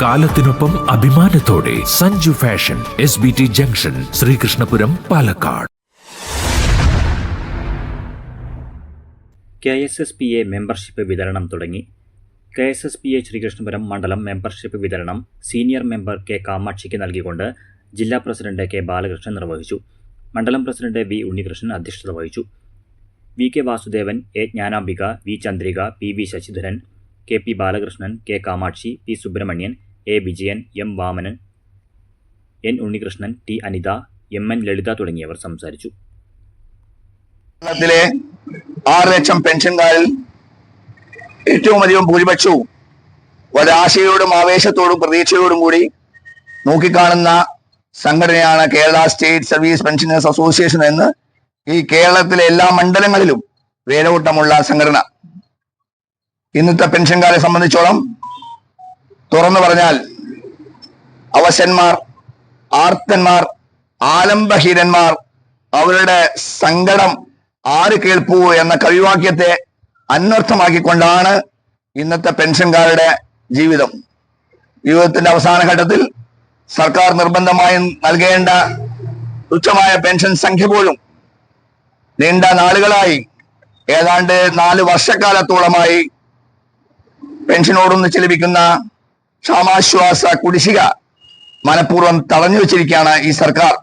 കാലത്തിനൊപ്പം അഭിമാനത്തോടെ Sanju fashion S B T junction Sreekrishnapuram Palakkad. K S S P A membership വിതരണം തുടങ്ങി. K S S P A Sreekrishnapuram മണ്ഡലം membership വിതരണം senior member K കാമാക്ഷിക്ക് നൽകിക്കൊണ്ട് ജില്ലാ president K Balakrishnan നിർവഹിച്ചു. മണ്ഡലം പ്രസിഡന്റ് വി ഉണ്ണികൃഷ്ണൻ അധ്യക്ഷത വഹിച്ചു. V K Vasudevan A Jnanambika V Chandrika P V Sasidharan K P Balakrishnan K Kamakshi P Subramanian A. Vijayan M. Vamanan N. Unnikrishnan T. Anitha M. N. Lalitha തുടങ്ങിയവർ സംസാരിച്ചു. കേരളത്തിലെ ആറ് ലക്ഷം പെൻഷൻകാരിൽ ഏറ്റവും അധികം ഭൂരിപക്ഷവും ഒരാശയോടും ആവേശത്തോടും പ്രതീക്ഷയോടും കൂടി നോക്കിക്കാണുന്ന സംഘടനയാണ് Kerala state service pensioners association എന്ന് ഈ കേരളത്തിലെ എല്ലാ മണ്ഡലങ്ങളിലും വേരോട്ടമുള്ള സംഘടന. ഇന്നത്തെ പെൻഷൻകാരെ സംബന്ധിച്ചോളം തുറന്നു പറഞ്ഞാൽ അവശന്മാർ ആർത്തന്മാർ ആലംബഹീനന്മാർ അവരുടെ സങ്കടം ആര് കേൾപ്പൂ എന്ന കവിവാക്യത്തെ അന്വർത്ഥമാക്കിക്കൊണ്ടാണ് ഇന്നത്തെ പെൻഷൻകാരുടെ ജീവിതം. ജീവിതത്തിന്റെ അവസാന ഘട്ടത്തിൽ സർക്കാർ നിർബന്ധമായും നൽകേണ്ട തുച്ഛമായ പെൻഷൻ സംഖ്യ പോലും നീണ്ട നാളുകളായി ഏതാണ്ട് നാല് വർഷക്കാലത്തോളമായി പെൻഷനോടൊന്നിച്ച് ലഭിക്കുന്ന ക്ഷാമാശ്വാസ കുടിശ്ശിക മനഃപൂർവം തടഞ്ഞു വെച്ചിരിക്കുകയാണ് ഈ സർക്കാർ.